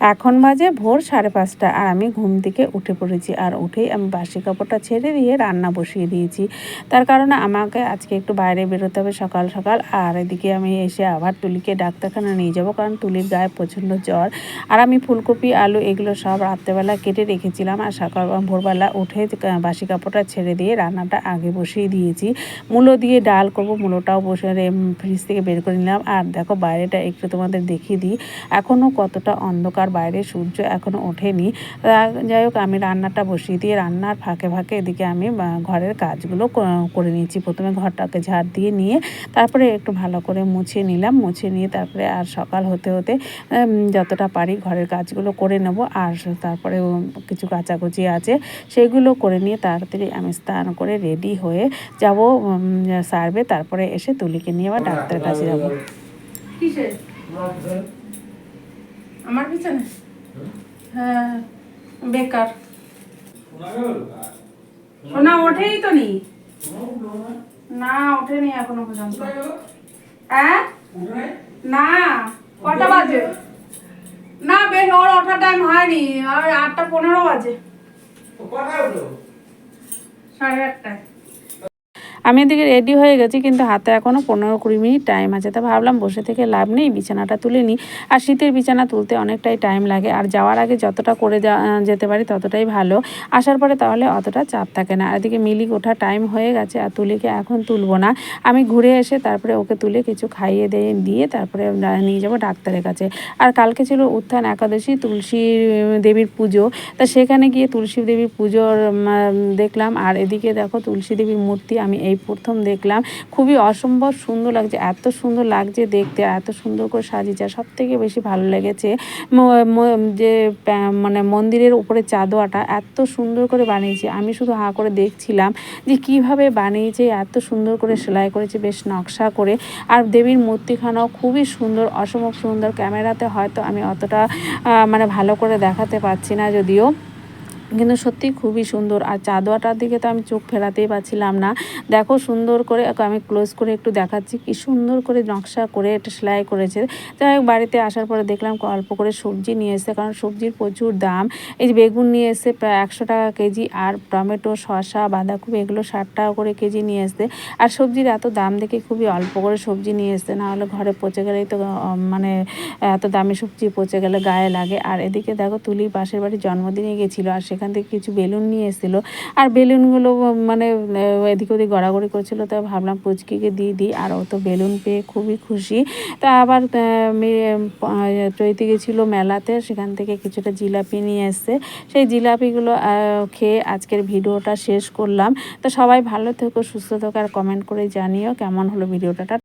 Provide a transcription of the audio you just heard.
এখন বাজে ভোর সাড়ে পাঁচটা আর আমি ঘুম থেকে উঠে পড়েছি আর উঠেই আমি বাসি কাপড়টা ছেড়ে দিয়ে রান্না বসিয়ে দিয়েছি। তার কারণে আমাকে আজকে একটু বাইরে বেরোতে হবে সকাল সকাল আর এদিকে আমি এসে আবার তুলিকে ডাক্তারখানা নিয়ে যাব কারণ তুলির গায়ে প্রচণ্ড জ্বর। আর আমি ফুলকপি, আলু এগুলো সব রাত্রেবেলা কেটে রেখেছিলাম আর সকাল, ভোরবেলা উঠে বাসি কাপড়টা ছেড়ে দিয়ে রান্নাটা আগে বসিয়ে দিয়েছি। মূলো দিয়ে ডাল করব, মূলোটাও বসে ফ্রিজ থেকে বের করে নিলাম। আর দেখো বাইরেটা একটু তোমাদের দেখিয়ে দিই। এখনও কতটা অন্ধকার বাইরে সূর্য এখনও ওঠেনি। যাই হোক, আমি রান্নাটা বসিয়ে দিয়ে রান্নার ফাঁকে ফাঁকে এদিকে আমি ঘরের কাজগুলো করে নিয়েছি। প্রথমে ঘরটাকে ঝাড় দিয়ে নিয়ে তারপরে একটু ভালো করে মুছে নিলাম। মুছে নিয়ে তারপরে আর সকাল হতে হতে যতটা পারি ঘরের কাজগুলো করে নেব। আর তারপরে কিছু কাচাকুচি আছে, সেগুলো করে নিয়ে তাড়াতাড়ি আমি স্নান করে রেডি হয়ে যাব সার্ভে। তারপরে এসে তুলিকে নিয়ে আবার ডাক্তারের কাছে যাব। কিসে আমার পিছনে? হ্যাঁ বেকার। সোনা ওঠেই তো নি। না ওঠেনি এখনও পর্যন্ত। হ্যাঁ? না কটা বাজে? না বেশ ওর ওঠার টাইম হয়নি। ওই আটটা পনেরো বাজে। সাড়ে আটটায়। আমি এদিকে রেডি হয়ে গেছি, কিন্তু হাতে এখনও পনেরো কুড়ি মিনিট টাইম আছে। তা ভাবলাম বসে থেকে লাভ নেই, বিছানাটা তুলে নিই। আর শীতের বিছানা তুলতে অনেকটাই টাইম লাগে। আর যাওয়ার আগে যতটা করে যেতে পারি ততটাই ভালো। আসার পরে তাহলে অতটা চাপ থাকে না। আর এদিকে মিলি ওঠা টাইম হয়ে গেছে, আর তুলিকে এখন তুলবো না। আমি ঘুরে এসে তারপরে ওকে তুলে কিছু খাইয়ে দিয়ে দিয়ে তারপরে নিয়ে যাব ডাক্তারের কাছে। আর কালকে ছিল উত্থান একাদশী, তুলসী দেবীর পুজো। তা সেখানে গিয়ে তুলসী দেবীর পুজোর দেখলাম। আর এদিকে দেখো তুলসী দেবীর মূর্তি আমি এই প্রথম দেখলাম। খুবই অসম্ভব সুন্দর লাগছে, এত সুন্দর লাগছে দেখতে, এত সুন্দর করে সাজিয়েছে সব থেকে বেশি ভালো লেগেছে যে মানে মন্দিরের উপরে চাদোয়াটা, এত সুন্দর করে বানিয়েছে। আমি শুধু হাঁ করে দেখছিলাম যে কীভাবে বানিয়েছে, এত সুন্দর করে সেলাই করেছে, বেশ নকশা করে। আর দেবীর মূর্তিখানাও খুবই সুন্দর, অসম্ভব সুন্দর। ক্যামেরাতে হয়তো আমি অতটা মানে ভালো করে দেখাতে পারছি না যদিও। কিন্তু সত্যি খুবই সুন্দর। আর চাদোয়াটার দিকে তো আমি চোখ ফেরাতেই পারছিলাম না। দেখো সুন্দর করে আমি ক্লোজ করে একটু দেখাচ্ছি কি সুন্দর করে নকশা করে এটা সেলাই করেছে। যাই বাড়িতে আসার পরে দেখলাম অল্প করে সবজি নিয়ে এসেছে, কারণ সবজির প্রচুর দাম। এই যে বেগুন নিয়ে এসে প্রায় একশো টাকা কেজি, আর টমেটো, শসা, বাঁধাকপি, এগুলো ষাট টাকা করে কেজি নিয়ে এসছে। আর সবজির এত দাম দেখে খুবই অল্প করে সবজি নিয়ে এসছে, না হলে ঘরে পচে গেলেই তো মানে এত দামি সবজি পচে গেলে গায়ে লাগে। আর এদিকে দেখো তুলি পাশের বাড়ি জন্মদিনে গেছিল, আর থেকে কিছু বেলুন নিয়ে এসেছিল। আর বেলুনগুলো মানে এদিক ওদিক গড়াগড়ি করছিল, তো ভাবলাম পুচকিকে দিয়ে দিই, আর ও তো বেলুন পেয়ে খুবই খুশি। তা আবার মেয়ে চৈতি গেছিল মেলাতে, সেখান থেকে কিছুটা জিলাপি নিয়ে এসছে। সেই জিলাপিগুলো খেয়ে আজকের ভিডিওটা শেষ করলাম। তো সবাই ভালো থেকো, সুস্থ থেকো, আর কমেন্ট করে জানিও কেমন হলো ভিডিওটা।